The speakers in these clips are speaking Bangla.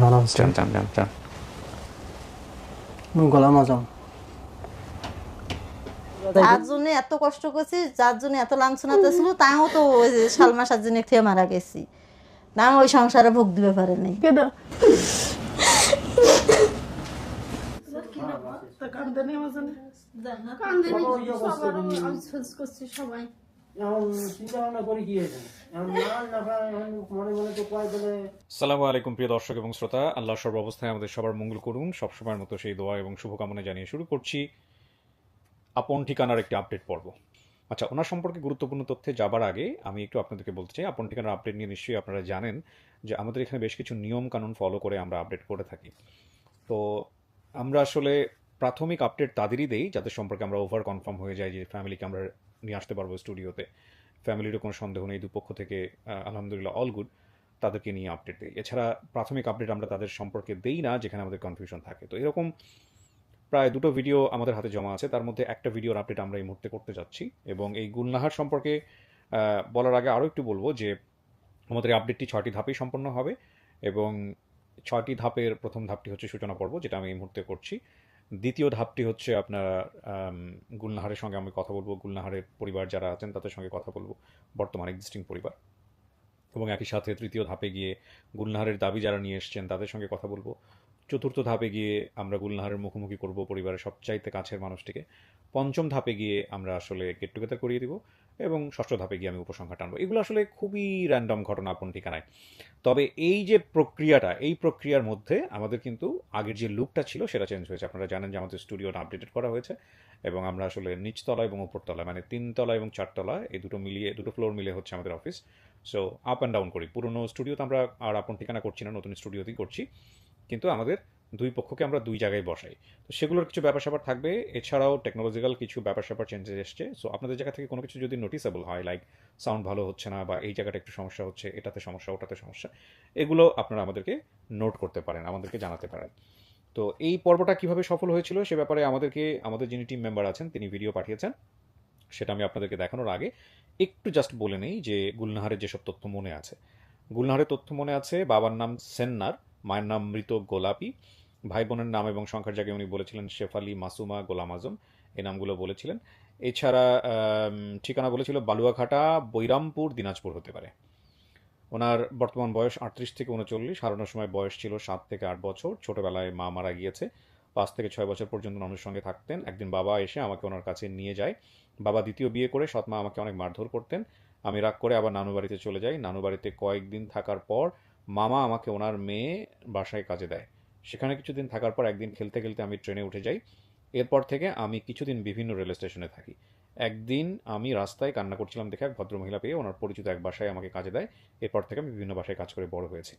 ভালো আছে জন্য এত কষ্ট করছি যার জন্য এত লাঞ্ছনাতে ছিল তাও তো ওই যে সালমা সাজিনে খেয়ে মারা গেছি। না ওই সংসারে ভোগ দিতে পারে নাই। কি সালামু আলাইকুম প্রিয় দর্শক এবং শ্রোতা আল্লাহ সর্বাবস্থায় আমাদের সবার মঙ্গল করুন। সবসময়ের মতো সেই দোয়া এবং শুভকামনা জানিয়ে শুরু করছি আপন ঠিকানার একটি আপডেট পর্ব। আচ্ছা ওনার সম্পর্কে গুরুত্বপূর্ণ তথ্যে যাবার আগে আমি একটু আপনাদেরকে বলতে চাই, আপন ঠিকানার আপডেট নিয়ে নিশ্চয়ই আপনারা জানেন যে আমাদের এখানে বেশ কিছু নিয়ম কানুন ফলো করে আমরা আপডেট করে থাকি। তো আমরা আসলে প্রাথমিক আপডেট তাদেরই দেই, যাদের সম্পর্কে আমরা ওভার কনফার্ম হয়ে যাই, যে ফ্যামিলিকে আমরা নিয়ে আসতে পারব স্টুডিওতে। ফ্যামিলিরও কোনো সন্দেহ নেই, দুপক্ষ থেকে আলহামদুলিল্লাহ অল গুড তাদেরকে নিয়ে আপডেট দিই। এছাড়া প্রাথমিক আপডেট আমরা তাদের সম্পর্কে দেই না, যেখানে আমাদের কনফিউশন থাকে। তো এরকম প্রায় দুটো ভিডিও আমাদের হাতে জমা আছে। তার মধ্যে একটা ভিডিওর আপডেট আমরা এই মুহূর্তে করতে যাচ্ছি এবং এই গুলনাহার সম্পর্কে বলার আগে আরও একটু বলব যে, আমাদের এই আপডেটটি ছয়টি ধাপেই সম্পন্ন হবে এবং ছয়টি ধাপের প্রথম ধাপটি হচ্ছে সূচনা পর্ব, যেটা আমি এই মুহূর্তে করছি। দ্বিতীয় ধাপটি হচ্ছে আপনার গুলনাহারের সঙ্গে আমি কথা বলব। গুলনাহারের পরিবার যারা আছেন, তাদের সঙ্গে কথা বলব। বর্তমান এক্সিস্টিং পরিবার। এবং একই সাথে তৃতীয় ধাপে গিয়ে গুলনাহারের দাবি যারা নিয়ে এসছেন, তাদের সঙ্গে কথা বলব। চতুর্থ ধাপে গিয়ে আমরা গুলনাহারের মুখোমুখি করব পরিবারের সবচাইতে কাছের মানুষটিকে। পঞ্চম ধাপে গিয়ে আমরা আসলে গেট টুগেদার করিয়ে দিব এবং ষষ্ঠ ধাপে গিয়ে আমি উপসংখ্যা টানবো এগুলো আসলে খুবই র্যান্ডম ঘটনা আপন ঠিকানায়। তবে এই যে প্রক্রিয়াটা, এই প্রক্রিয়ার মধ্যে আমাদের কিন্তু আগের যে লুকটা ছিল সেটা চেঞ্জ হয়েছে। আপনারা জানেন যে আমাদের স্টুডিওটা আপডেটেড করা হয়েছে এবং আমরা আসলে নিচতলা এবং উপরতলা মানে তিনতলা এবং চারতলা এই দুটো মিলিয়ে, দুটো ফ্লোর মিলে হচ্ছে আমাদের office so up and down করি। পুরনো স্টুডিওতে আমরা আর আপন ঠিকানা করছি না, নতুন স্টুডিওতেই করছি। কিন্তু আমাদের দুই পক্ষকে আমরা দুই জায়গায় বসাই। তো সেগুলোর কিছু ব্যাপার স্যাপার থাকবে। এছাড়াও টেকনোলজিক্যাল কিছু ব্যাপার স্যাপার চেঞ্জেস এসছে। সো আপনাদের জায়গা থেকে কোনো কিছু যদি নোটিসেবল হয় লাইক সাউন্ড ভালো হচ্ছে না বা এই জায়গাটা একটু সমস্যা হচ্ছে, এটাতে সমস্যা, ওটাতে সমস্যা, এগুলো আপনারা আমাদেরকে নোট করতে পারেন, আমাদেরকে জানাতে পারেন। তো এই পর্বটা কীভাবে সফল হয়েছিল সে ব্যাপারে আমাদেরকে, আমাদের যিনি টিম মেম্বার আছেন, তিনি ভিডিও পাঠিয়েছেন। সেটা আমি আপনাদেরকে দেখানোর আগে একটু জাস্ট বলে নেই যে গুলনাহারের যেসব তথ্য মনে আছে। গুলনাহারের তথ্য মনে আছে, বাবার নাম সেন্নার। মায়ের নাম মৃত গোলাপি। ভাই বোনের নাম এবং সংখ্যার জায়গায় উনি বলেছিলেন শেফালি মাসুমা গোলাম আজম। এই নামগুলো বলেছিলেন। এছাড়া ঠিকানা বলেছিল বালুয়াঘাটা, বৈরামপুর, দিনাজপুর হতে পারে। ওনার বর্তমান বয়স আটত্রিশ থেকে উনচল্লিশ। হারানোর সময় বয়স ছিল সাত থেকে আট বছর। ছোটোবেলায় মা মারা গিয়েছে। পাঁচ থেকে ছয় বছর পর্যন্ত মানুষের সঙ্গে থাকতেন। একদিন বাবা এসে আমাকে ওনার কাছে নিয়ে যায়। বাবা দ্বিতীয় বিয়ে করে সৎমা আমাকে অনেক মারধর করতেন। আমি রাগ করে আবার নানু বাড়িতে চলে যাই। নানু বাড়িতে কয়েকদিন থাকার পর মামা আমাকে ওনার মেয়ে বাসায় কাজে দেয়। সেখানে কিছুদিন থাকার পর একদিন খেলতে খেলতে আমি ট্রেনে উঠে যাই। এরপর থেকে আমি কিছুদিন বিভিন্ন রেল স্টেশনে থাকি। একদিন আমি রাস্তায় কান্না করছিলাম দেখে এক ভদ্রমহিলা পেয়ে ওনার পরিচিত এক বাসায় আমাকে কাজে দেয়। এরপর থেকে আমি বিভিন্ন বাসায় কাজ করে বড় হয়েছি।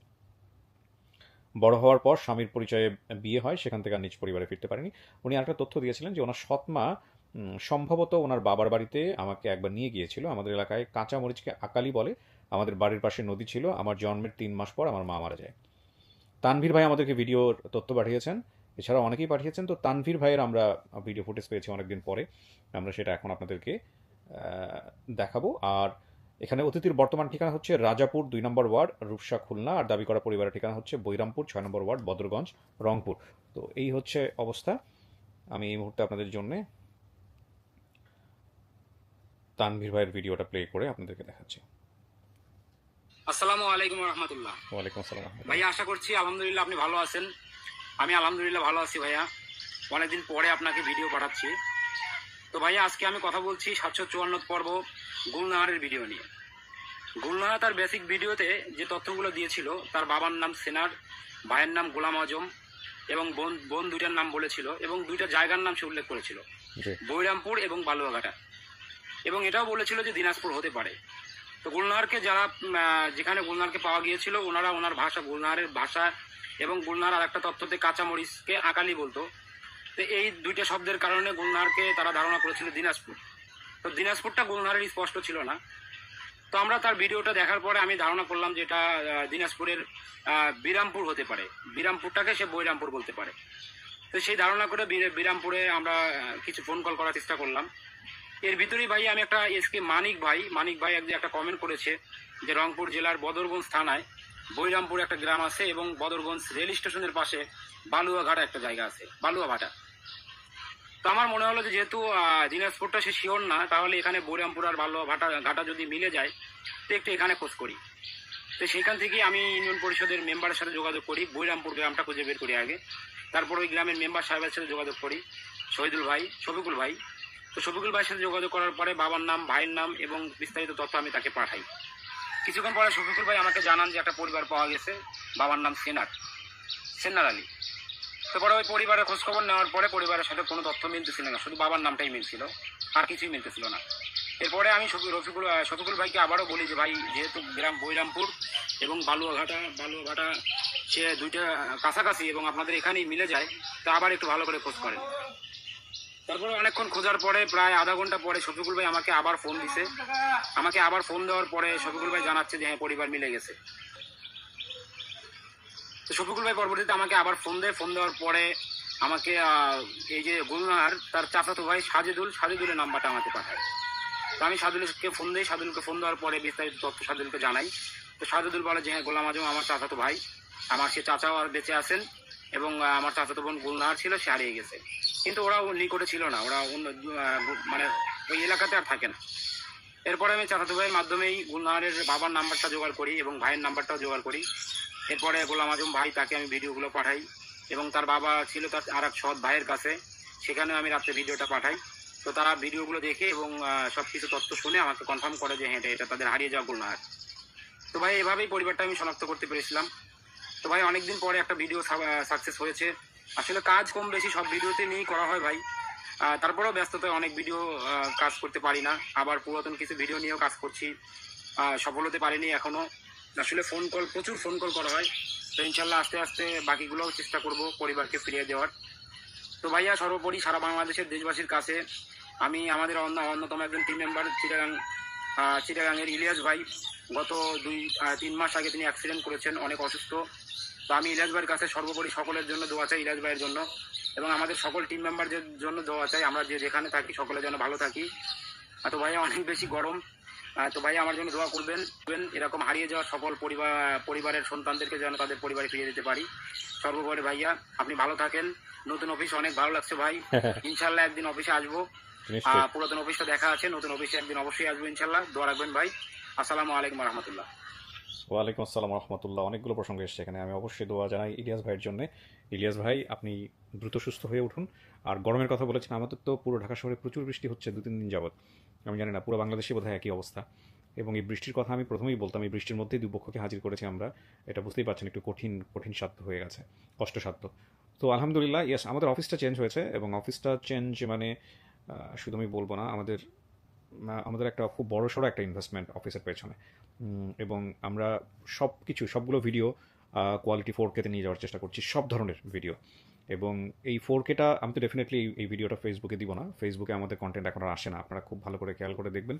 বড় হওয়ার পর স্বামীর পরিচয়ে বিয়ে হয়, সেখান থেকে আর নিজ পরিবারে ফিরতে পারেনি। উনি আরেকটা তথ্য দিয়েছিলেন যে ওনার সৎমা সম্ভবত ওনার বাবার বাড়িতে আমাকে একবার নিয়ে গিয়েছিল। আমাদের এলাকায় কাঁচা মরিচকে আকালি বলে। আমাদের বাড়ির পাশে নদী ছিল, আমার জন্মের তিন মাস পর আমার মা মারা যায়। তানভীর ভাই আমাদেরকে ভিডিওর তথ্য পাঠিয়েছেন। এছাড়া অনেকেই পাঠিয়েছেন। তো তানভীর ভাইয়ের আমরা ভিডিও ফুটেজ পেয়েছি অনেকদিন পরে। আমরা সেটা এখন আপনাদেরকে দেখাবো। আর এখানে অতিথির বর্তমান ঠিকানা হচ্ছে রাজাপুর দুই নম্বর ওয়ার্ড, রূপসা খুলনা। আর দাবি করা পরিবারের ঠিকানা হচ্ছে বৈরামপুর ছয় নম্বর ওয়ার্ড, বদরগঞ্জ, রংপুর। তো এই হচ্ছে অবস্থা। আমি এই মুহূর্তে আপনাদের জন্য তানভীর ভাইয়ের ভিডিওটা প্লে করে আপনাদেরকে দেখাচ্ছি। আসসালামু আলাইকুম রহমতুল্লাহ। ওয়ালাইকুম আসসালাম ভাইয়া আশা করছি আলহামদুলিল্লাহ আপনি ভালো আছেন। আমি আলহামদুলিল্লাহ ভালো আছি ভাইয়া। অনেকদিন পরে আপনাকে ভিডিও পাঠাচ্ছি। তো ভাইয়া আজকে আমি কথা বলছি সাতশো চুয়ান্ন পর্ব গুলনাহারের ভিডিও নিয়ে। গুলনাহার তার বেসিক ভিডিওতে যে তথ্যগুলো দিয়েছিল তার বাবার নাম সেনার ভাইয়ের নাম গোলাম আজম এবং বোন বোন দুইটার নাম বলেছিল এবং দুইটা জায়গার নাম সে উল্লেখ করেছিল। বৈরামপুর এবং বালুয়াঘাটা। এবং এটাও বলেছিল যে দিনাজপুর হতে পারে। তো গুলনারকে যারা যেখানে গুলনারকে পাওয়া গিয়েছিল, ওনারা ওনার ভাষা, গুলনারের ভাষা এবং গুলনার আর একটা তত্ত্বতে কাঁচামরিচকে আকালি বলতো। তো এই দুইটা শব্দের কারণে গুলনারকে তারা ধারণা করেছিল দিনাজপুর। তো দিনাজপুরটা গুলনারের স্পষ্ট ছিল না। তো আমরা তার ভিডিওটা দেখার পরে আমি ধারণা করলাম যে এটা দিনাজপুরের বিরামপুর হতে পারে। বিরামপুরটাকে সে বৈরামপুর বলতে পারে। তো সেই ধারণা করে বীর- বিরামপুরে আমরা কিছু ফোন কল করার চেষ্টা করলাম। এর ভিতরেই ভাই আমি একটা এসকে মানিক ভাই মানিক ভাই একদিন একটা কমেন্ট করেছে যে রংপুর জেলার বদরগঞ্জ থানায় বৈরামপুর একটা গ্রাম আছে এবং বদরগঞ্জ রেল স্টেশনের পাশে বালুয়াঘাটা একটা জায়গা আছে বালুয়াঘাটা তো আমার মনে হলো যে যেহেতু দিনাজপুরটা সে শিওর না, তাহলে এখানে বৈরামপুর আর বালুয়াঘাটা ঘাটা যদি মিলে যায়, তো একটু এখানে খোঁজ করি। তো সেখান থেকে আমি ইউনিয়ন পরিষদের মেম্বারের সাথে যোগাযোগ করি, বৈরামপুর গ্রামটা খুঁজে বের করি আগে। তারপর ওই গ্রামের মেম্বার সাহেবের সাথে যোগাযোগ করি, শহীদুল ভাই, শফিকুল ভাই। তো শফিকুল ভাইয়ের সাথে যোগাযোগ করার পরে বাবার নাম, ভাইয়ের নাম এবং বিস্তারিত তথ্য আমি তাকে পাঠাই। কিছুক্ষণ পরে শফিকুল ভাই আমাকে জানান যে একটা পরিবার পাওয়া গেছে। বাবার নাম সেনার সেনার আলী। তারপরে ওই পরিবারের খোঁজখবর নেওয়ার পরে পরিবারের সাথে কোনো তথ্য মিলতেছিল না, শুধু বাবার নামটাই মিলছিল, আর কিছুই মিলতেছিল না। এরপরে আমি রফিকুল শফিকুল ভাইকে আবারও বলি যে, ভাই, যেহেতু গ্রাম বৈরামপুর এবং বালুয়াঘাটা বালুয়াঘাটা সে দুইটা কাছাকাছি এবং আপনাদের এখানেই মিলে যায়, তা আবার একটু ভালো করে খোঁজ করেন। তারপরে অনেকক্ষণ খোঁজার পরে প্রায় আধা ঘণ্টা পরে শফিকুল ভাই আমাকে আবার ফোন দিছে। আমাকে আবার ফোন দেওয়ার পরে শফিকুল ভাই জানাচ্ছে যে হ্যাঁ পরিবার মিলে গেছে। তো শফিকুল ভাই পরবর্তীতে আমাকে আবার ফোন দেয়। ফোন দেওয়ার পরে আমাকে এই যে গুলনার তার চাচাতো ভাই সাজেদুল, সাজেদুলের নাম্বারটা আমাকে পাঠায়। তো আমি সাদুলকে ফোন দিই। সাদুলকে ফোন দেওয়ার পরে বিস্তারিত তথ্য সাদুলকে জানাই। তো সাদুল বলে যে হ্যাঁ গোলাম আজম আমার চাচাতো ভাই। আমার সে চাচাও আর বেঁচে আছেন এবং আমার চাচাতো বোন গুলনার ছিল, সে হারিয়ে গেছে। কিন্তু ওরা নিকটে ছিল না। ওরা অন্য মানে ওই এলাকাতে আর থাকে না। এরপরে আমি চাচাতো ভাইয়ের মাধ্যমেই গুলনারের বাবার নাম্বারটা জোগাড় করি এবং ভাইয়ের নাম্বারটাও জোগাড় করি। এরপরে গোলাম আজম ভাই, তাকে আমি ভিডিওগুলো পাঠাই এবং তার বাবা ছিল তার আর এক সৎ ভাইয়ের কাছে। সেখানে আমি রাত্রে ভিডিওটা পাঠাই। তো তারা ভিডিওগুলো দেখে এবং সব কিছু তথ্য শুনে আমাকে কনফার্ম করে যে হ্যাঁ এটা- তাদের হারিয়ে যাওয়া গুলনার তো ভাই, এভাবেই পরিবারটা আমি শনাক্ত করতে পেরেছিলাম। তো ভাই, অনেকদিন পরে একটা ভিডিও সাকসেস হয়েছে। আসলে কাজ কম বেশি, সব ভিডিওতে নিয়েই করা হয় ভাই। তারপরেও ব্যস্ততায় অনেক ভিডিও কাজ করতে পারি না। আবার পুরাতন কিছু ভিডিও নিয়েও কাজ করছি। সফল হতে পারিনি এখনও আসলে ফোন কল প্রচুর ফোন কল করা হয়। তো ইনশাল্লাহ আস্তে আস্তে বাকিগুলোও চেষ্টা করব পরিবারকে ফিরিয়ে দেওয়ার। তো ভাইয়া, সর্বোপরি সারা বাংলাদেশের দেশবাসীর কাছে আমি আমাদের অন্য, অন্যতম একজন টিম মেম্বার চিটাগাং চিটাগাংয়ের ইলিয়াস ভাই। গত দুই তিন মাস আগে তিনি অ্যাক্সিডেন্ট করেছেন, অনেক অসুস্থ। তো আমি ইলিয়াস ভাইয়ের কাছে সর্বোপরি সকলের জন্য দোয়া চাই ইলিয়াস ভাইয়ের জন্য। এবং আমাদের সকল টিম মেম্বারদের জন্য দোয়া চাই। আমরা যে যেখানে থাকি সকলে যেন ভালো থাকি। আর তো ভাইয়া অনেক বেশি গরম। তো ভাইয়া আমার জন্য দোয়া করবেন। এরকম হারিয়ে যাওয়া সকল পরিবার পরিবারের সন্তানদেরকে যেন তাদের পরিবারে ফিরিয়ে দিতে পারি। সর্বোপরি ভাইয়া আপনি ভালো থাকেন। নতুন অফিস অনেক ভালো লাগছে ভাই। ইনশাল্লাহ একদিন অফিসে আসব। পুরাতন অফিসটা দেখা আছে। নতুন অফিসে একদিন অবশ্যই আসব ইনশাল্লাহ। দোয়া রাখবেন ভাই। আসসালামু আলাইকুম রহমতুল্লাহ। ওয়ালাইকুম আসসালাম রহমতুল্লাহ অনেকগুলো প্রসঙ্গ এসেছে এখানে। আমি অবশ্যই দোয়া জানাই ইলিয়াস ভাইয়ের জন্য। ইলিয়াস ভাই, আপনি দ্রুত সুস্থ হয়ে উঠুন। আর গরমের কথা বলেছেন, আমাদের তো পুরো ঢাকা শহরে প্রচুর বৃষ্টি হচ্ছে দু তিন দিন যাবত আমি জানি না, পুরো বাংলাদেশে বোধহয় একই অবস্থা। এবং এই বৃষ্টির কথা আমি প্রথমেই বলতাম, এই বৃষ্টির মধ্যেই দুই দুপক্ষকে হাজির করেছি আমরা। এটা বুঝতেই পারছেন, একটু কঠিন কঠিন সাধ্য হয়ে গেছে, কষ্টসাধ্য। তো আলহামদুলিল্লাহ ইয়েস আমাদের অফিসটা চেঞ্জ হয়েছে এবং অফিসটা চেঞ্জ মানে শুধু আমি বলব না, আমাদের আমাদের একটা খুব বড় সড়ো একটা ইনভেস্টমেন্ট অফিসের পেছনে। এবং আমরা সব কিছু সবগুলো ভিডিও কোয়ালিটি ফোর কেতে নিয়ে যাওয়ার চেষ্টা করছি, সব ধরনের ভিডিও এবং এই ফোর কেটা আমি তো ডেফিনেটলি এই ভিডিওটা ফেসবুকে দিব না। ফেসবুকে আমাদের কন্টেন্ট এখন আর আসে না। আপনারা খুব ভালো করে খেয়াল করে দেখবেন।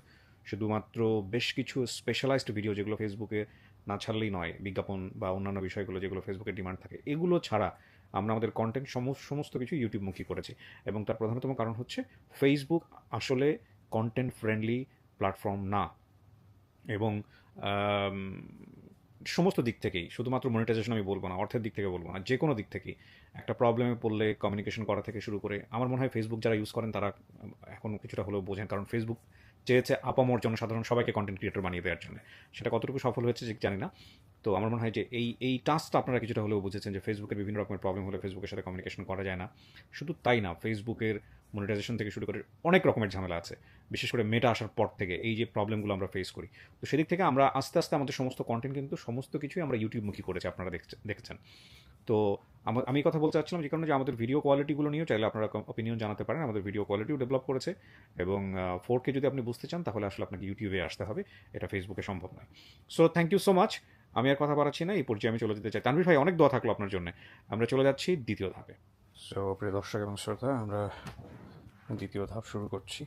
শুধুমাত্র বেশ কিছু স্পেশালাইজড ভিডিও যেগুলো ফেসবুকে না ছাড়লেই নয়, বিজ্ঞাপন বা অন্যান্য বিষয়গুলো যেগুলো ফেসবুকে ডিমান্ড থাকে, এগুলো ছাড়া আমরা আমাদের কন্টেন্ট সমস্ত কিছু ইউটিউবমুখী করেছি। এবং তার প্রধানতম কারণ হচ্ছে ফেসবুক আসলে কন্টেন্ট ফ্রেন্ডলি প্ল্যাটফর্ম না। এবং সমস্ত দিক থেকেই, শুধুমাত্র মনিটাইজেশন আমি বলব না, অর্থের দিক থেকে বলব না, যে কোনো দিক থেকেই। একটা প্রবলেমে পড়লে কমিউনিকেশন করা থেকে শুরু করে, আমার মনে হয় ফেসবুক যারা ইউজ করেন তারা এখন কিছুটা হলেও বোঝেন, কারণ ফেসবুক চেয়েছে আপামর জনসাধারণ সবাইকে কন্টেন্ট ক্রিয়েটর বানিয়ে দেওয়ার জন্য। সেটা কতটুকু সফল হয়েছে যে জানি না। তো আমার মনে হয় যে এই এই টাস্কটা আপনারা কিছুটা হলেও বুঝেছেন যে ফেসবুকের বিভিন্ন রকমের প্রবলেম হলে ফেসবুকের সাথে কমিউনিকেশন করা যায় না। শুধু তাই না ফেসবুকের মনিটাইজেশন থেকে শুরু করে অনেক রকমের ঝামেলা আছে। বিশেষ করে মেটা আসার পর থেকে এই যে প্রবলেমগুলো আমরা ফেস করি। তো সেদিক থেকে আমরা আস্তে আস্তে আমাদের সমস্ত কন্টেন্ট কিন্তু সমস্ত কিছুই আমরা ইউটিউবমুখী করেছি, আপনারা দেখছে- দেখেছেন। তো আমি কথা বলতে চাচ্ছিলাম যে কারণে যে আমাদের ভিডিও কোয়ালিটিগুলো নিয়েও চাইলে আপনারা অপিনিয়ন জানাতে পারেন। আমাদের ভিডিও কোয়ালিটিও ডেভেলপ করেছে এবং ফোর কে যদি আপনি বুঝতে চান তাহলে আসলে আপনাকে ইউটিউবে আসতে হবে। এটা ফেসবুকে সম্ভব নয়। So thank you so much আমি আর কথা বাড়াচ্ছি না। এই পর্যায়ে আমি চলে যেতে চাই। তানভীর ভাই, অনেক দোয়া থাকল আপনার জন্য। আমরা চলে যাচ্ছি দ্বিতীয় ধাপে। সো প্রিয় দর্শক এবং শ্রোতা আমরা দ্বিতীয় ধাপ শুরু করছি।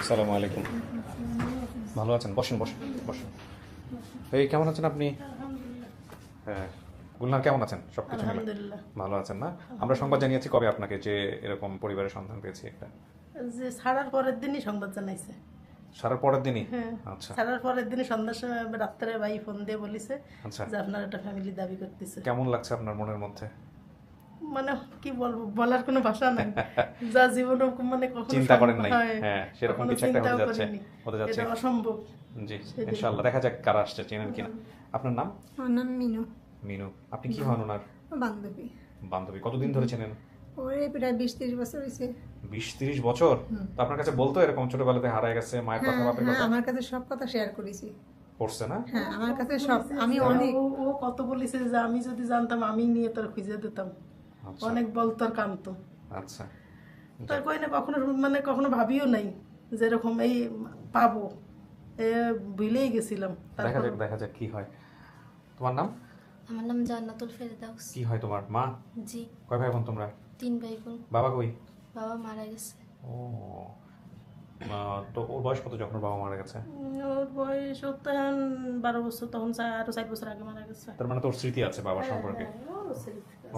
আসসালামু আলাইকুম। ভালো আছেন? বসেন বসেন বসেন। এই কেমন আছেন আপনি? হ্যাঁ গুলনার কেমন আছেন? সবকিছু মিলে। আলহামদুলিল্লাহ। ভালো আছেন না? আমরা সংবাদ জানিয়েছি কবে আপনাকে যে এরকম পরিবারের সন্ধান পেয়েছি একটা। যে ছাড়ার পরের দিনই সংবাদ জানাইছে। সারার পরের দিনই? হ্যাঁ। আচ্ছা। ছাড়ার পরের দিনই সন্ধ্যার সময় রাত্রে ভাই ফোন দিয়ে বলিছে আচ্ছা। যে আপনার একটা ফ্যামিলি দাবি করতেছে। কেমন লাগছে আপনার মনের মধ্যে? মানে কি বলব বলার কোনো ভাষা নাই। যা জীবনে মানে কখনো চিন্তা করেন নাই। হ্যাঁ সেরকম কিছু একটা হতে যাচ্ছে। হতে যাচ্ছে। এটা অসম্ভব। জি ইনশাআল্লাহ। দেখা যাক কারা আসছে চেনেন কিনা। আপনার নাম? আমার নাম মিনু। মিনু। আপনি কি হন ওনার? বান্ধবী। বান্ধবী। কতদিন ধরে চেনেন? ওরে প্রায় বিশ তিরিশ বছর হয়েছে। বিশ তিরিশ বছর? তো আপনার কাছে বলতো এরকম ছোটবেলাতে হারায় গেছে মায়ের কথা হ্যাঁ বাপের হ্যাঁ কথা? আমার কাছে সব কথা শেয়ার করেছি। পড়ছে না? হ্যাঁ আমার কাছে সব আমি অনেক ও কত বলেছে যে আমি যদি জানতাম আমি নিয়ে তোর খুঁজে দিতাম। আচ্ছা। অনেক বলতো আর কামতো আচ্ছা। তার কই না কখনো মানে কখনো ভাবিও নাই যেরকম এই পাবো। এ ভুলেই গেছিলাম। দেখা যাক দেখা যাক কি হয়। তোমার নাম? আমার নাম জান্নাতুল ফেরদাউস। কি হয় তোমার? মা? জি। কয় ভাই বোন তোমরা? তিন ভাই বোন। বাবা কই? বাবা মারা গেছে। ও তো ওর বয়স কত যখন বাবা মারা গেছে? ওর বয়স ওর তো এখন বারো বছর তখন আরও চার বছর আগে মারা গেছে। তার মানে তোর স্মৃতি আছে বাবার সম্পর্কে?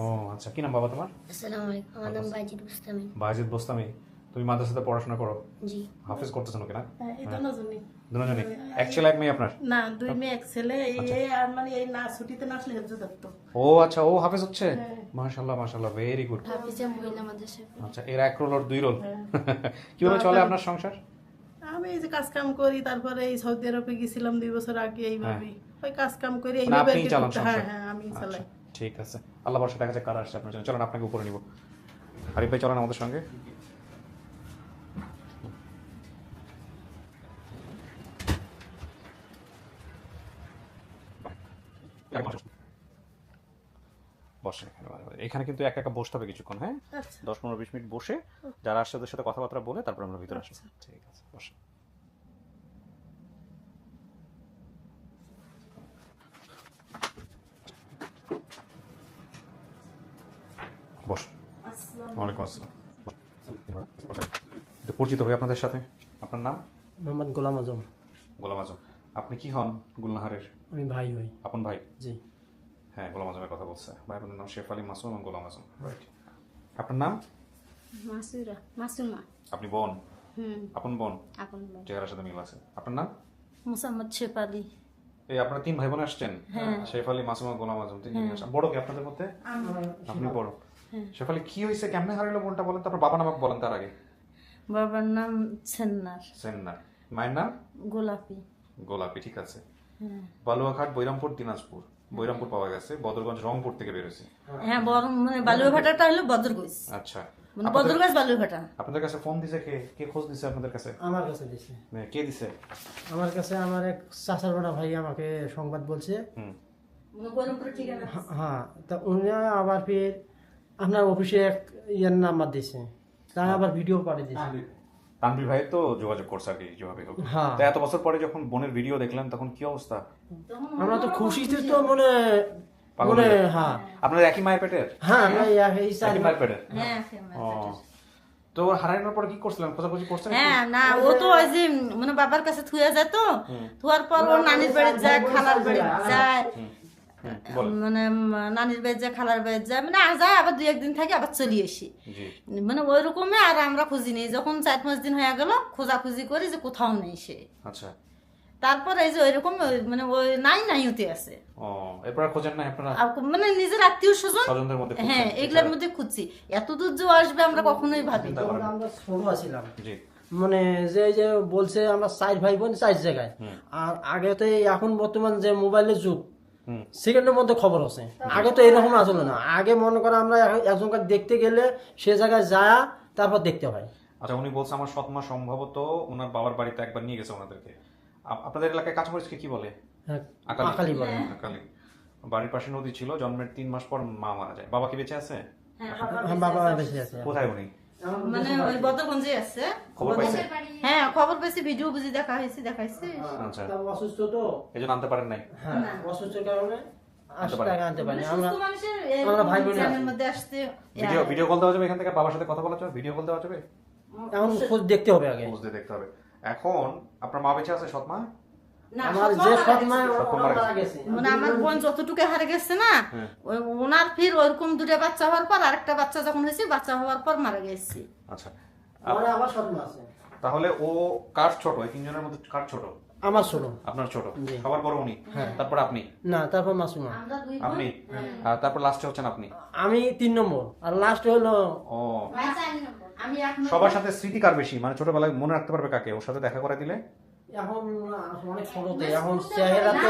ও আচ্ছা কি নাম বাবা তোমার? আসসালামু আলাইকুম আমার নাম বাইজিদ বুস্তামি। বাজিদ বোস্তামি। তুমি মাদ্রাসাতে পড়াশোনা করো? জি। হাফিজ করতেছো নাকি না? হ্যাঁ, এই দুজনই। দুজনই এক ছেলে এক মেয়ে আপনার? না দুই মেয়ে এক ছেলে। এই- এই আর মানে এই না ছুটিতে না আসলে হেফজো থাকতো ও আচ্ছা ও হাফিজ হচ্ছে? মাশাআল্লাহ মাশাআল্লাহ ভেরি গুড হাফিজা মহিলা মাদ্রাসা আচ্ছা এর এক রোল ওর দুই রোল কীভাবে চলে আপনার সংসার? আমি এই যে কাজ কাম করি তারপরে এই সৌদি আরবে গেছিলাম দুই বছর আগে এইভাবেই ওই কাজ কাম করি মানে এইভাবে হ্যাঁ। সংসার। হ্যাঁ আমি চালাই। আচ্ছা, ঠিক আছে। আল্লাহ বর্ষা দেখা যাক কারা আসছে আপনার জন্য। চলেন আপনাকে উপরে নিব। আরিফ ভাই চলেন আমাদের সঙ্গে। বসে। এখানে কিন্তু একা একা বসতে হবে কিছুক্ষণ হ্যাঁ? আচ্ছা। দশ পনেরো বিশ মিনিট বসে যারা আসছে ওদের সাথে কথাবার্তা বলে তারপর আমরা ভিতরে আসব। ঠিক আছে বসে। বস। ওয়ালাইকুম আসসালাম। পরিচিত হই আপনাদের সাথে? আপনার নাম? মোহাম্মদ গোলাম আজম। গোলাম আজম। আপনি কি হন গুলনাহারের? আমি ভাই হই আপন ভাই? জি। হ্যাঁ গোলাম আজমের কথা বলছে। ভাই আপনার নাম শেফ আলী মাসুম এবং গোলাম আজম। রাইট আপনার নাম? মাসুরা মাসুমা। আপনি বোন? হুম। আপন বোন? আপন বোন। চেহারার সাথে মিল আছে। আপনার নাম? মুসাম্মদ শেফালি। এই আপনারা তিন ভাই বোন আসছেন? শেফ আলী মাসুম এবং গোলাম আজম তিন আসছেন। বড় কি আপনাদের মধ্যে? আপনি বড়। শেফ আলী কি হয়েছে? কেমনে হারাইলো বোনটা বলেন তারপর বাবা নামক বলেন তার আগে। বাবার নাম সেন্নার। সেন্নার। মায়ের নাম? গোলাপি। গোলাপি ঠিক আছে। বালুয়াঘাট বৈরামপুর দিনাজপুর। বৈরামপুর পাওয়া গেছে। বদরগঞ্জ রংপুর থেকে বেরোছে হ্যাঁ মানে হলো বদরগঞ্জ। আচ্ছা। মানে বদরগঞ্জ বালুরঘাটা আপনাদের কাছে ফোন দিছে কে? কে খোঁজ দিছে আপনাদের কাছে? আমার কাছে দিছে। মানে কে দিছে? আমার কাছে আমার এক চাচার বড় ভাই আমাকে সংবাদ বলছে। হুম। মানে ঠিকানা? হ্যাঁ তা উনি আবার ফির আপনার অফিসে এক ইয়ের নাম্বার দিছে। তা আবার ভিডিও পাঠিয়ে দিয়েছে তানভীর ভাই তো যোগাযোগ করছে আর কি যেভাবে হোক। হ্যাঁ। তো এত বছর পরে যখন বোনের ভিডিও দেখলেন তখন কি অবস্থা? আমরা তো খুশিতে তো মনে মনে হ্যাঁ আপনার একই মায়ের পেটের? হ্যাঁ আমরা এই- এই চার একই মায়ের পেটের? হ্যাঁ ও। তো হারানোর পরে কি করছিলেন? খোঁজাখুঁজি করছেন হ্যাঁ না ও তো ওই যে মানে বাবার কাছে থুয়ে যায় তো। থুয়ার পর ওর নানির বাড়ি যায় খালার বাড়ি যায়। মানে নানির বাড়ি যায় খালার বাড়ি যায় মানে আর যায় আবার দুই একদিন থাকে আবার চলে আসি। মানে ওই রকমই আর আমরা খুঁজি নেই। যখন চার পাঁচ দিন হয়ে গেল খোঁজাখুঁজি করি যে কোথাও নেই সে। আচ্ছা। তারপর এই যে ওইরকম ওই- মানে ওই নাই নাই হতে আছে আর খোঁজেন না আপনারা? আর মানে নিজের আত্মীয় স্বজন? হ্যাঁ এগুলোর মধ্যে খুঁজছি। এত দূর যে আসবে আমরা কখনোই ভাবি। আমরা ছোট আছিলাম মানে যে যে বলছে আমরা চার ভাই বোন চার জায়গায়। আর আগে তো এই এখন বর্তমান যে মোবাইলের যুগ। সেকেন্ডের মধ্যে খবর আছে। আগে তো এরকম আসলে না। আগে মনে করো আমরা এক- একজনকে দেখতে গেলে সে জায়গায় যা তারপর দেখতে হয়। আচ্ছা উনি বলছে আমার সৎমা সম্ভবত ওনার বাবার বাড়িতে একবার নিয়ে গেছে ওনাদেরকে। আপনাদের এলাকায় কাঁচামরিচকে কি বলে? হ্যাঁ, আকালি। বলে। আকালি। বাড়ির পাশে নদী ছিল জন্মের তিন মাস পর মা মারা যায়। বাবা কি বেঁচে আছে? হ্যাঁ বাবা বেশি আছে। কোথায় উনি? মানে ওই বদরগঞ্জে আছে। খবর পাইছে? হ্যাঁ খবর ভিডিও বুঝি দেখা হয়েছে দেখাইছে আচ্ছা। তা অসুস্থ তো? আনতে পারেন নাই? হ্যাঁ অসুস্থের কারণে ভিডিও ভিডিও কল দেওয়া যাবে? এখান থেকে বাবার সাথে কথা বলা যাবে? ভিডিও কল দেওয়া যাবে? এখন খোঁজ দেখতে হবে আগে। খোঁজ দেখতে হবে। এখন আপনার মা বেঁচে আছে সৎমা আমার যে সৎ মা মারা গেছে। মানে আমার বোন যতটুকু হারে গেছে না ওনার ফির ওইরকম দুটো বাচ্চা হওয়ার পর আরেকটা বাচ্চা যখন হয়েছে বাচ্চা হওয়ার পর মারা গেছে। আচ্ছা। আমার আবার আছে। তাহলে ও কার ছোট? এই তিনজনের মধ্যে কার ছোট? আমার ছোট। আপনার ছোট? সবার বড় উনি? তারপর আপনি? না তারপর মাসুমা। আপনি? তারপর লাস্টে হচ্ছেন আপনি? আমি তিন নম্বর আর লাস্ট হলো ও। সবার সাথে স্মৃতি কার বেশি? মানে ছোটবেলায় মনে রাখতে পারবে কাকে? ওর সাথে দেখা করে দিলে? এখন অনেক ছোটতে এখন চেহারা তো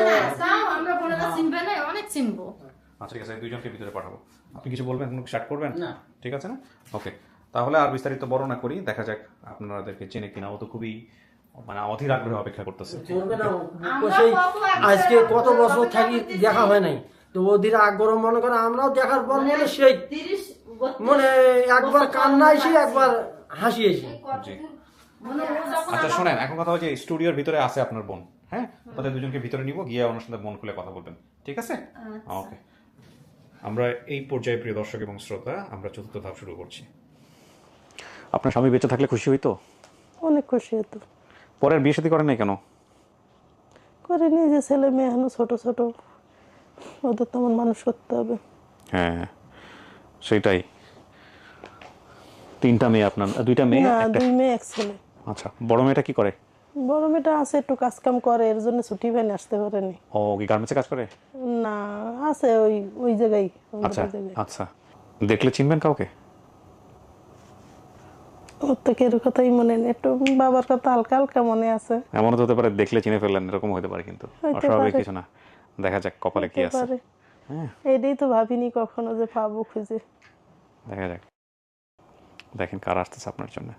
আমরা বোনেরা চিনবে না অনেক চিনবো। আচ্ছা ঠিক আছে দুইজনকে ভিতরে পাঠাবো। আপনি কিছু বলবেন কোনো স্টার্ট করবেন না। ঠিক আছে না? ওকে তাহলে আর বিস্তারিত বর্ণনা করি দেখা যাক আপনাদেরকে চেনে কিনা। ও তো খুবই মানে অধীর আগ্রহে অপেক্ষা করতেছে। আজকে কত বছর থাকি দেখা হয় নাই। তো ওদের আগ্রহ মনে করে আমরাও দেখার পর মনে সেই মনে একবার কান্না এসে একবার হাসি এসে। জি। আচ্ছা শোনেন এখন কথা হচ্ছে স্টুডিওর ভিতরে আছে আপনার বোন হ্যাঁ? তাদের দুজনকে ভিতরে নিব গিয়ে ওনার সাথে মন খুলে কথা বলবেন ঠিক আছে? ওকে আমরা এই পর্যায়ে প্রিয় দর্শক এবং শ্রোতা আমরা চতুর্থ ধাপ শুরু করছি। আপনার স্বামী বেঁচে থাকলে খুশি হইতো? অনেক খুশি হতো। পরের বিয়ে শাদী করেন নাই কেন? করে নিয়ে যে ছেলে মেয়ে এখনও ছোট ছোট। ওদের তো আমার মানুষ করতে হবে। হ্যাঁ সেটাই। তিনটা মেয়ে আপনার দুইটা মেয়ে না দুই মেয়ে এক ছেলে। আচ্ছা বড় মেয়েটা কি করে? বড় মেয়েটা আছে একটু কাজ কাম করে এর জন্য ছুটি পাইনি আসতে পারেনি। ও কি গার্মেন্টসে কাজ করে? না আছে ওই ওই জায়গায় আচ্ছা আচ্ছা। দেখলে চিনবেন কাউকে? ওর তো কেউ কথাই মনে নেই একটু বাবার কথা হালকা হালকা মনে আছে। এমনও তো হতে পারে দেখলে চিনে ফেললেন এরকম হতে পারে কিন্তু। অস্বাভাবিক কিছু না। দেখা যাক কপালে কি আছে। হ্যাঁ। এটাই তো ভাবিনি কখনো যে পাবো খুঁজে। দেখা যাক। দেখেন কার আসতেছে আপনার জন্য।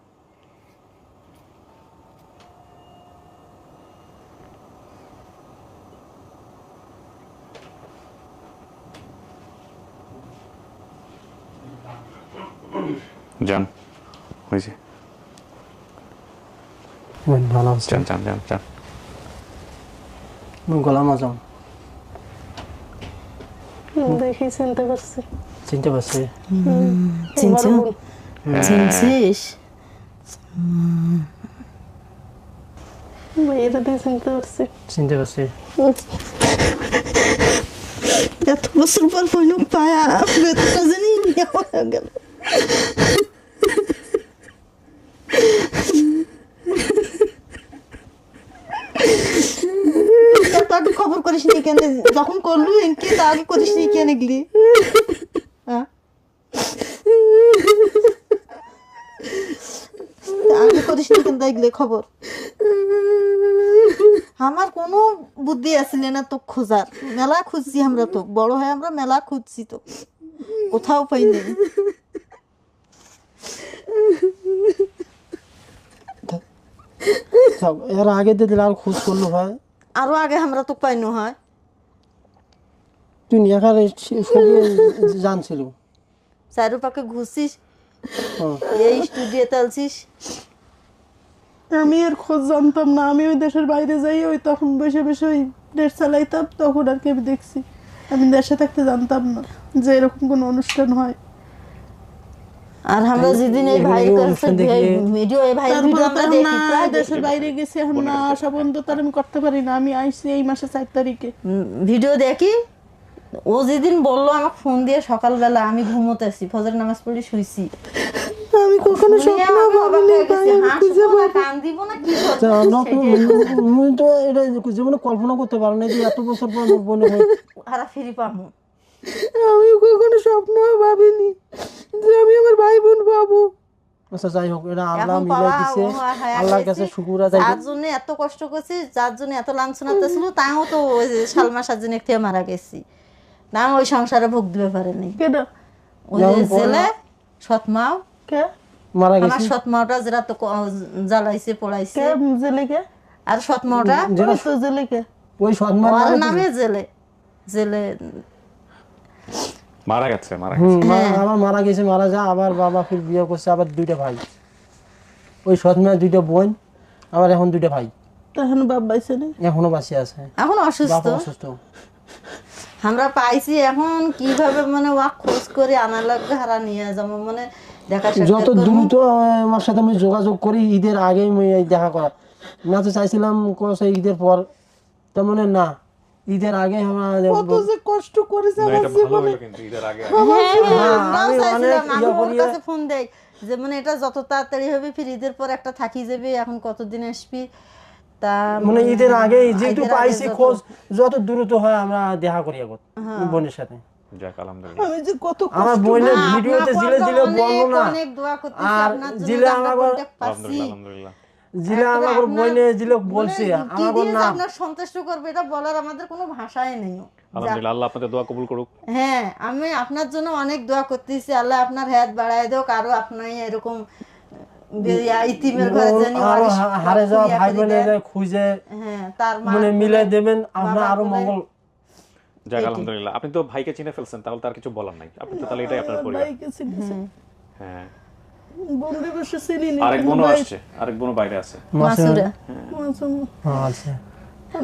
যান হয়েছে। ভালো আছে। যান যান যান যান গোলাম আজম দেখি চিনতে পারছি। চিনতে পারছি। চিনছো? চিনছিস? মেয়েরা দিয়ে চিনতে পারছি। চিনতে পারছি। এত বছর পর কোনো পায়া জানি নেওয়া হয়ে গেল। আগে খবর করিস নি কেন যখন করলু এনকে তা আগে করিস নি কেন গলি। হ্যাঁ আগে করিস নি কেন দেখলে খবর। আমার কোনো বুদ্ধি আসলে না তো খোঁজার। মেলা খুঁজছি আমরা তো বড় হয়ে আমরা মেলা খুঁজছি তো কোথাও পাই নাই। থাক, এর আগে দিয়ে দিলে আর খোঁজ করল হয় আরও আগে আমরা তো পাইনো হয়। তুই এখানে সঙ্গে জানছিল। চারুপাকে ঘুরছিস হ্যাঁ। এই স্টুডিওতে আলছিস আমি এর খোঁজ জানতাম না আমি ওই দেশের বাইরে যাই ওই তখন বসে বসে ওই ডেট চালাইতাম তখন আর কি আমি দেখছি। আমি দেশে থাকতে জানতাম না যে এরকম কোনো অনুষ্ঠান হয়। আর আমরা যেদিন এই ভাই কাছে ভিডিও এই ভাই ভিডিও আমরা দেখি প্রায় দেশের বাইরে গেছি এখন না আসা বন্ধ তার আমি করতে পারি না। আমি আইসি এই মাসে চার তারিখে। ভিডিও দেখি। ও যেদিন বলল আমাকে ফোন দিয়ে সকালবেলা আমি ঘুমোতেছি ফজর নামাজ পড়ে শুইছি। আমি কখনো স্বপ্ন আমি ভাবিনি আমি পাবো? তো এটা জীবনে কল্পনা করতে পারো না যে এত বছর পর আমার বোনের হয়ে। ফিরি পামু। আমি কখনো স্বপ্ন ভাবিনি। যে আমি আমার ভাই বোন পাবো। আচ্ছা যাই হোক এটা আল্লাহ মিলাই দিছে। ও আল্লাহর কাছে শুকুর আদায় যার জন্য এত কষ্ট করছি যার জন্য এত লাঞ্ছনাতে ছিল তাও তো ওই যে সালমা সাজিনে খেয়ে মারা গেছি। না ওই সংসারে ভোগ দিতে পারেনি কেন? ওই জেলে সৎমাও। কে? মারা আমার গেছে? সৎমাওটা যেটা তো জ্বালাইছে পড়াইছে। কে জেলে কে? আর সৎমাওটা? ওই তো জেলে কে? ওই সম্মান ওর নামে জেলে। জেলে মারা গেছে মারা গেছে। হ্যাঁ। আমার মারা গেছে মারা যা আবার বাবা ফির বিয়ে করছে আবার দুইটা ভাই। ওই সৎমায় দুইটা বোন আবার এখন দুইটা ভাই। তখন বাপ বাইছে নেই? এখনও বাঁচি আছে। এখন অসুস্থ? অসুস্থ। আমরা পাইছি এখন কীভাবে মানে ওয়া খোঁজ করে আনা লাগবে হারা নিয়ে যাব মানে দেখা যত দ্রুত আমার সাথে আমি যোগাযোগ করি ঈদের আগেই দেখা করা না তো চাইছিলাম কোনো ঈদের পর তার মানে না। ঈদের আগে আমরা কত যে কষ্ট করেছে আমার জীবনে হ্যাঁ, হ্যাঁ, আমি কাছে ফোন দেই যে মানে এটা যত তাড়াতাড়ি হবে ফির ঈদের পর একটা থাকি যাবে এখন কতদিন আসবি? তা মানে ঈদের আগে যেটু পাইছি খোঁজ যত দ্রুত হয় আমরা দেখা করি এখন বোনের সাথে। আমি যে কত আমার বোনের ভিডিওতে জিলে জিলে অনেক, না। অনেক দোয়া করতেছি আপনার জন্য আলহামদুলিল্লাহ। জিলে আমার বইনে জিলে বলছে মানে আমার না। আপনার সন্তুষ্ট করবে? এটা বলার আমাদের কোনো ভাষাই নেই। আলহামদুলিল্লাহ আল্লাহ আপনাদের দোয়া কবুল করুক। হ্যাঁ আমি আপনার জন্য অনেক দোয়া করতেছি। আল্লাহ আপনার হাত বাড়ায় দেও আরও আপনার এরকম বে- ইয়া, হারে যাওয়া ভাই খুঁজে হ্যাঁ মানে মিলাই দেবেন আপনার আরও মঙ্গল। যাক আলহামদুলিল্লাহ। আপনি তো ভাইকে চিনে ফেলছেন তাহলে তার কিছু বলার নাই। আপনি তো তাহলে এটাই আপনার পরিবার। হ্যাঁ। বোন দিবসে চিনি আরেক বোনও আসছে আরেক বোনও বাইরে আছে। মাসুরা আচ্ছা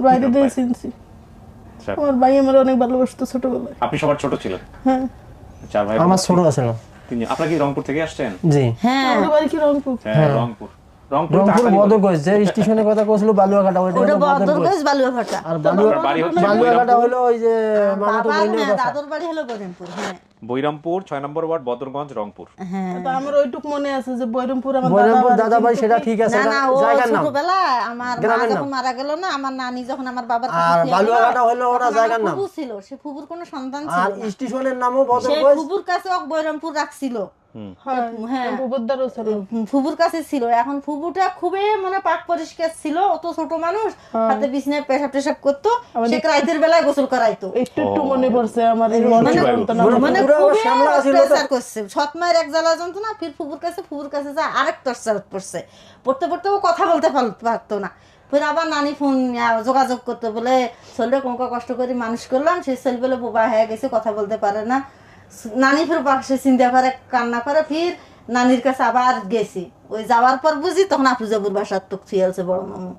বাইরে দিয়ে চিনছি। আচ্ছা, আমার ভাই আমার অনেক ভালোবাসতো ছোটবেলায়। আপনি সবার ছোট ছিলেন? হ্যাঁ। চার ভাই আমার ছোট আছিল তিনজন আপনারা কি রংপুর থেকে আসছেন? জি। হ্যাঁ। আমার বাড়ি কি রংপুর? হ্যাঁ রংপুর। রংপুর রংপুর তাড়াতাড়ি বলেন। বদরগঞ্জ যে স্টেশনের কথা কইছিল বালুয়াঘাটা ওইটা ওটা হলো বদরগঞ্জ বদরগঞ্জ বালুয়াঘাটা। আর বালুয়াঘাটা হলো ওই যে মামাতো বাড়ি হলো হ্যাঁ। বৈরামপুর ছয় নম্বর ওয়ার্ড বদরগঞ্জ রংপুর। হ্যাঁ। আমার ওইটুক মনে আছে যে বৈরমপুর আমার বৈরামপুর দাদা ভাই সেটা ঠিক আছে না জায়গার নাম। আমার মা যখন মারা গেল না আমার নানি যখন আমার বাবার কাছে আর বালুয়াঘাটা হলো ওটা জায়গার নাম। ছিল সে ফুবুর কোনো সন্তান ছিল না। স্টেশনের নামও বদরগঞ্জ বদরগঞ্জ। ফুবুর কাছে বৈরামপুর রাখছিল। হ্যাঁ ফুবুর কাছে ছিল। এখন ফুবুটা খুবই মানে পাক পরিষ্কার ছিল অত ছোট মানুষ হাতে বিছনায় পেশাব টেশাব করতো সে রাতের বেলায় গোসল করাইতো। একটু একটু মনে পড়ছে আমার মানে কীভাবে? যন্ত্রণা। মানে মানে পুরো খুবই শ্যামলা ছিল তো। অত্যাচার করছে। সৎ মায়ের এক জ্বালা যন্ত্রণা ফির ফুবুর কাছে ফুবুর কাছে যা আরেক টর্চার পড়ছে পড়তে পড়তে ও কথা বলতে পারতো না। ফির আবার নানি ফোন যোগাযোগ করতে বলে ছেলে কোনকা কষ্ট করে মানুষ করলাম সেই ছেলে বলে বোবা হয়ে গেছে কথা বলতে পারে না। নানি ফির পাশে চিন্তা করে কান্না করে ফির নানির কাছে আবার গেছি। ওই যাওয়ার পর বুঝি তখন আপুজাবুর বাসার তো থুয়েছে বড় মামু।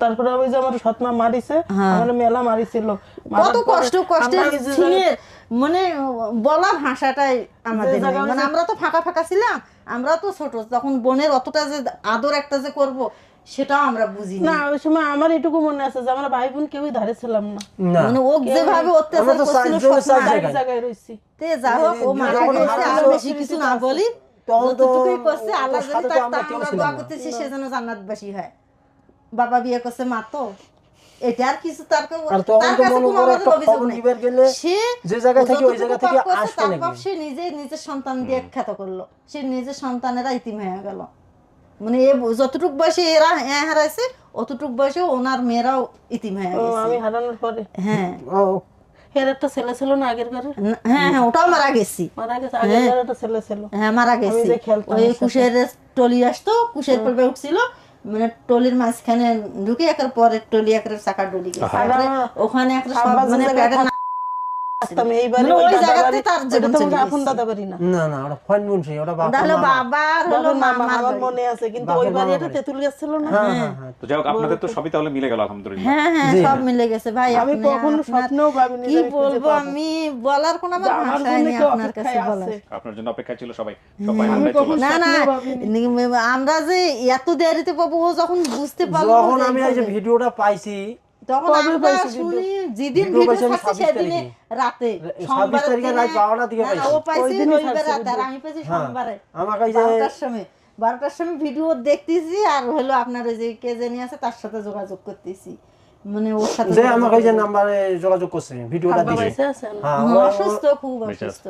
তারপরে ওই যে আমার সৎমা মারিছে আমার মেলা মারিছিল। কত কষ্ট সিনের মানে বলা ভাষাটাই আমাদের মানে আমরা তো ফাঁকা ফাঁকা ছিলাম আমরা তো ছোট তখন বোনের অতটা যে আদর একটা যে করব সেটাও আমরা বুঝি না ওই সময় আমার এটুকু মনে আছে যে আমরা ভাই বোন কেউই ধারে ছিলাম না। মানে ও যেভাবে অত্যাচার করছিল চারজনে জায়গায়। এক তে যা হোক ও মারা গেছে আর বেশি কিছু না বলি যতটুকুই করছে আল্লাহ সাথে তার আমরা তা কেউ আমরা ছিলাম দোয়া করতেছি সে যেন জান্নাতবাসী হয়। বাবা বিয়ে করছে মা তো। এটা আর কিছু তার কা- আর তখন তার কাছে কোনো আমাদের অভিযোগ নেই। সে যে জায়গা থেকে ওই জায়গা থেকে পাপ করছে, আসতো তার নাকি? পাপ সে নিজে নিজের সন্তান দিয়ে খ্যাত করল। সে নিজের সন্তানেরা ইতিম হয়ে গেল। মানে এ যতটুক বয়সে এরা এ হারাইছে অতটুক বয়সে ওনার মেয়েরাও ইতিম হয়ে গেছে। আমি হারানোর পরে? হ্যাঁ। ও, এর একটা ছেলে ছিল না আগের ঘরে? হ্যাঁ হ্যাঁ ওটাও মারা গেছি। মারা গেছে আগের ঘরে একটা ছেলে ছিল। হ্যাঁ মারা গেছি। ওই। কুশের টলি আসতো কুশের পর্বে উঠছিল মানে টলির মাঝখানে ঢুকে একের পরে টলি একের চাকা ডলি গেছে। ওখানে একটা সব মানে আপনাদের তো সবই তাহলে মিলে গেল আলহামদুলিল্লাহ। হ্যাঁ হ্যাঁ সব মিলে গেছে ভাই আমি কখনো ভাবিনি কি বলব আমি বলার কোনো আমার নেই আপনার কাছে বলার আপনার জন্য অপেক্ষা ছিল সবাই। আসছি। না না আমরা যে এত দেরিতে পাবো যখন বুঝতে পারল যখন আমি এই যে ভিডিওটা পাইছি তখন আমরা শুনি যেদিন ভিডিও ভিডিও পাইছি? আমি ছাড়ছি 26 সেদিনে রাতে। 26 তারিখে রাত 12টার দিকে না, না, পাইছি। ও পাইছে রবিবার রাতে আর আমি পাইছি হ্যাঁ। সোমবারে। আমাকে এই যে বারোটার সময় ভিডিও দেখতেছি আর হলো আপনার ওই যে কে জানি আছে তার সাথে যোগাযোগ করতেছি। মানে ওর সাথে যে যোগাযোগ। নাম্বারে করছে ভিডিওটা দিছে। হ্যাঁ অসুস্থ খুব অসুস্থ।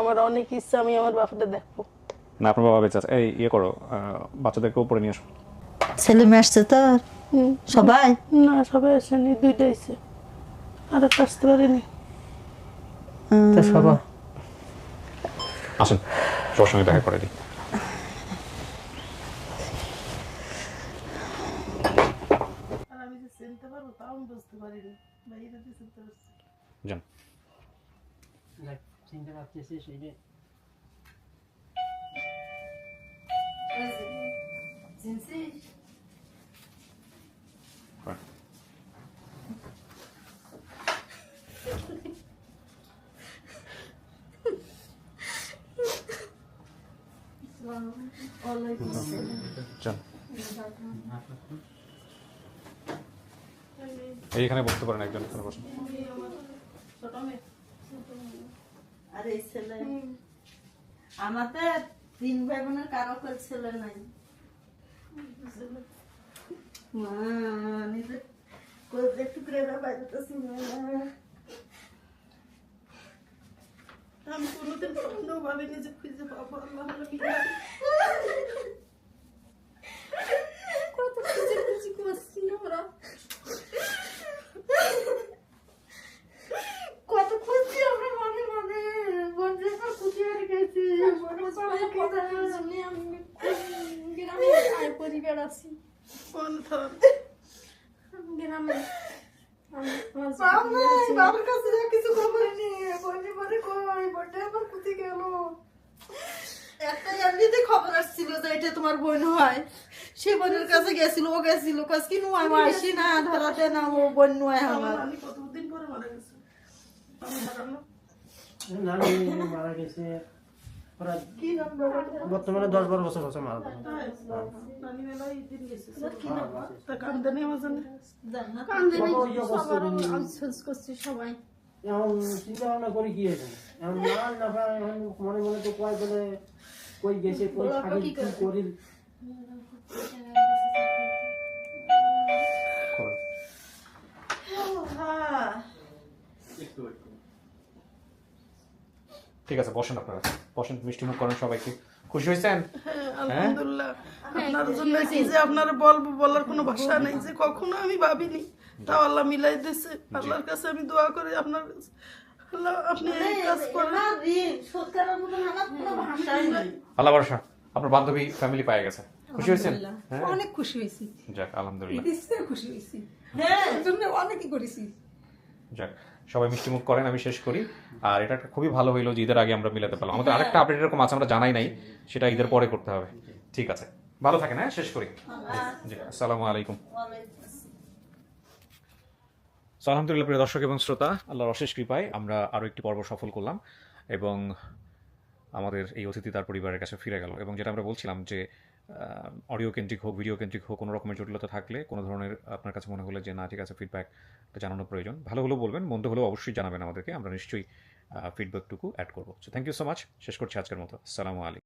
আমার অনেক ইচ্ছা আমি আমার বাপটা দেখব। না আপনার বাবা বেঁচে আছে। এই ইয়ে করো বাচ্চাদেরকে উপরে নিয়ে আসো। ছেলে মেয়ে আসছে তো? সবাই? না সবাই আসেনি দুইটা এসে আর একটা আসতে পারিনি। তো সবাই আসেন সবার সঙ্গে দেখা করে দিই আর আমি যে চিনতে পারব তাও বুঝতে পারিনি। চিনতে পারছি। যান। চিনতে পারতেছি সেই এইখানে বসতে পারেন একজন এখানে বসুন ছেলে। আমাদের তিন ভাই বোনের কারও কেউ ছেলে নাই। মা নিজে করে একটু করে বাইরেতেছি মা আমি কোনোদিন স্বপ্নেও ভাবিনি যে খুঁজে পাবো আল্লাহ কত খুঁজে খুঁজে করছি আমরা কত আমরা মনে মনে বন্ধু হয়ে গেছি আমি গ্রামে পরিবার আছি? গ্রামে। বাবার কাছে যা কিছু খবর নেই। বন্ধু মনে কই কুতি গেল? একটা এমনিতে খবর আসছিল যে এটা তোমার বোন হয়। সে বোনের কাছে গেছিল ও গেছিল। কাজ কি নুয়াই মাসি না ধরাতে না ও বোন নুয়াই আমার। আমি কতদিন পরে মারা গেছে? মারা গেছে। বর্তমানে দশ বারো বছর হচ্ছে মারা সবাই এখন চিন্তা ভাবনা করি কি হয়েছে এখন না না এখন মনে মনে তো কয় বলে কই গেছে কই থাকি কি করি? ঠিক আছে বসেন আপনারা। বসেন মিষ্টি মুখ করেন সবাইকে। খুশি হয়েছেন? হ্যাঁ, আলহামদুলিল্লাহ। আপনার জন্য কি যে আপনার বলব বলার কোনো ভাষা নেই যে কখনো আমি ভাবিনি। তাও আল্লাহ মিলাই দিয়েছে। আল্লাহর কাছে আমি দোয়া করি আপনার আল্লাহ আপনি এই কাজ করেন। শোধ করার মতন আমার কোনো ভাষাই নাই। আল্লাহ ভরসা আপনার বান্ধবী ফ্যামিলি পায়ে গেছে। খুশি হয়েছেন? হ্যাঁ। অনেক খুশি হয়েছি। যাক আলহামদুলিল্লাহ। খুশি হয়েছি। হ্যাঁ অনেকই করেছি। যাক। সবাই মিষ্টি মুখ করেন আমি শেষ করি। আর এটা একটা খুবই ভালো হইল যে ঈদের আগে আমরা মিলাতে পারলাম। আমাদের আরেকটা আপডেট এরকম আছে আমরা জানাই নাই সেটা ঈদের পরে করতে হবে। ঠিক আছে। ভালো থাকেন হ্যাঁ শেষ করি। জি আসসালামু আলাইকুম। So, আলহামদুলিল্লাহ প্রিয় দর্শক এবং শ্রোতা আল্লাহর অশেষ কৃপায় আমরা আরও একটি পর্ব সফল করলাম এবং আমাদের এই অতিথি তার পরিবারের কাছে ফিরে গেল। এবং যেটা আমরা বলছিলাম যে অডিও কেন্দ্রিক হোক ভিডিও কেন্দ্রিক হোক, কোনো রকমের জটিলতা থাকলে কোনো ধরনের আপনার কাছে মনে হলে যে, না, ঠিক আছে ফিডব্যাক জানানো প্রয়োজন। ভালো হলেও বলবেন, মন্দ হলেও অবশ্যই জানাবেন আমাদেরকে। আমরা নিশ্চয়ই ফিডব্যাকটুকু অ্যাড করব। So thank you so much শেষ করছি আজকের মতো। সালামু আলাইকুম।